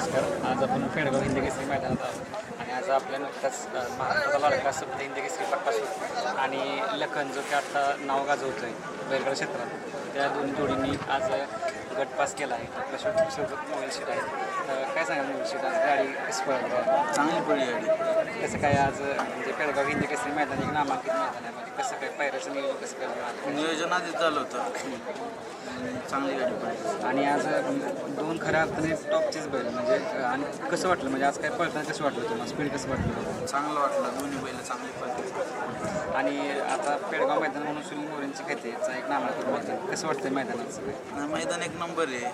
नमस्कार. आज आपण पेडगाव हिंदी केसरी मैदानात आहोत. आणि आज आपल्या नुकताच महाराष्ट्राचा लाडका सप्त हिंदी केसरी प्रकाश आणि लखन जो की आता नाव गाजवतो आहे बैलगाड क्षेत्रात त्या दोन जोडींनी आज गट पास केला आहे. आपल्या शेवटी मोबाईल शीट आहे काय सांगाल मोबाईल शीट आज गाडी कशी पळाली चांगली पडी गाडी. कसं काय आज म्हणजे पेडगाव हिंदी केसरी मैदान एक नामांकित मैदान आहे. म्हणजे कसं काय पायऱ्याचं नियोजन कसं काय? नियोजन आधीच झालं होतं. चांगली गाडी पडली आणि आज दोन खऱ्या अर्थाने टॉपचीच बैल म्हणजे आणि कसं वाटलं? म्हणजे आज काय पळताना कसं वाटलं तुम्हाला? स्पीड कसं वाटलं? चांगलं वाटलं. दोन्ही बैल चांगली पडली आणि आता पेडगाव मैदान म्हणून सुनील मोरेंची खेळतेचा एक नामांकित मैदान कसं वाटतं मैदानाचं? मैदान एक नंबर आहे.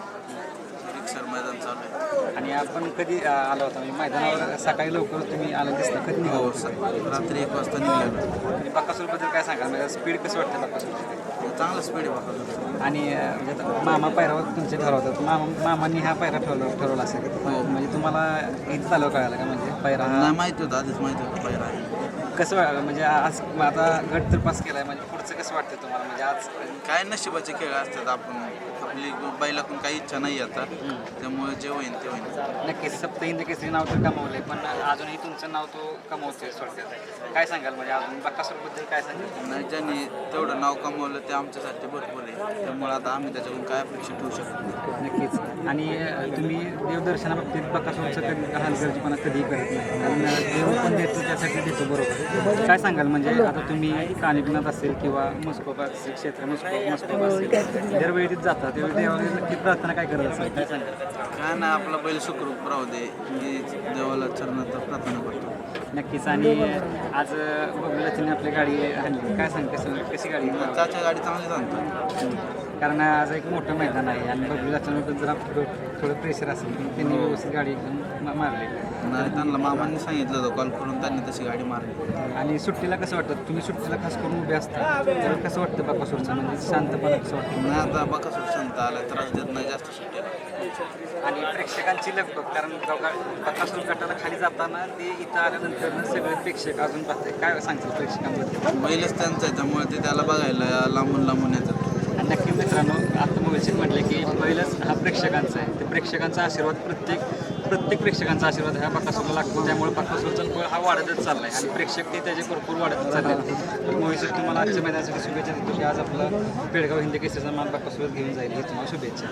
मैदान चालू आहे. आणि आपण कधी आलो होता? म्हणजे मैदानावर सकाळी लवकर तुम्ही आलं दिसलं कधी हो स- रात्री एक वाजता निघालो. बकासूरबद्दल काय सांगाल? म्हणजे स्पीड कसं वाटतं बकासूरचं? चांगलं स्पीड आहे बघा आणि म्हणजे आता मामा पायरावर तुमचे ठरवतात मामा मामांनी हा पायरा ठरवला ठरवला असेल म्हणजे तुम्हाला इथं आलं कळालं का? म्हणजे पायरा हा माहिती होतं आधीच माहिती होतं पहिला आहे कसं वा- म्हणजे आज आता गट तर पास केलाय म्हणजे पुढचं कसं वाटतं तुम्हाला? म्हणजे आज काय नशिबाचे खेळ असतात आपण. आपली बैलाकडून काही इच्छा नाही आता. त्यामुळे जे होईल ते होईल नक्कीच. सप्त हिंद केसरी नाव तर कमावलंय पण अजूनही तुमचं नाव तो कमवतोय थोडक्यात. काय सांगाल म्हणजे अजून? बकासूरबद्दल काय सांगाल? नाही ज्यांनी तेवढं नाव कमवलं ते आमच्यासाठी भरपूर आहे. त्यामुळे आता आम्ही त्याच्याकडून काय अपेक्षा ठेवू शकत नक्कीच. आणि तुम्ही देवदर्शनाबाबतीत बकासूरचं कधी हलगर्जीपणा कधीही करत नाही. कारण देव पण देतो त्यासाठी देतो बरोबर. काय सांगाल? म्हणजे आता तुम्ही कानिकनाथ असेल किंवा मस्कोबा असेल क्षेत्र मस्को मस्कोबा असेल दरवेळी तिथे जाता त्यावेळी देवाला नक्की प्रार्थना काय करत असेल काय सांगाल? काय ना आपला बैल सुखरूप राहू दे. देवाला चरणात प्रार्थना नक्कीच. आणि आज बघूया आपली गाडी आणली. काय सांग कसं कशी गाडी? त्याच्या गाडी चांगली जाणतो कारण आज एक मोठं मैदान आहे आणि बघूया जरा थोडं थोडं प्रेशर असेल. त्यांनी व्यवस्थित गाडी एकदम मारली. नाही त्यांना मामांनी सांगितलं होतं. कॉल करून त्यांनी तशी गाडी मारली. आणि सुट्टीला कसं वाटतं? तुम्ही सुट्टीला खास करून उभे असता. तर कसं वाटतं बापासूरचं म्हणजे शांतपणा कसं वाटतं? नाही आता बघा सुट संत आला त्रास देत नाही जास्त आणि प्रेक्षकांची लगबग कारण बकासूर गटाला खाली जाताना ते इथं आल्यानंतर सगळे प्रेक्षक अजून पाहते काय सांगतील प्रेक्षकांबद्दल? बैलच त्यांचं आहे त्यामुळे ते त्याला बघायला लांबून लांबून येतात. आणि नक्की मित्रांनो आता मोबाईलशीत म्हटलं की पहिलंच हा प्रेक्षकांचा आहे. ते प्रेक्षकांचा आशीर्वाद प्रत्येक प्रत्येक प्रेक्षकांचा आशीर्वाद हा बकासूरला लागतो. त्यामुळे बकासूरचा पळ हा वाढतच चालला आहे आणि प्रेक्षक ते त्याचे भरपूर वाढतच चालले आहेत मोबाईलशीत तुम्हाला आजच्या मैदानासाठी शुभेच्छा देतो की आज आपला पेडगाव हिंदी केसरीचा मान बकासूरत घेऊन जाईल. ही तुम्हाला शुभेच्छा.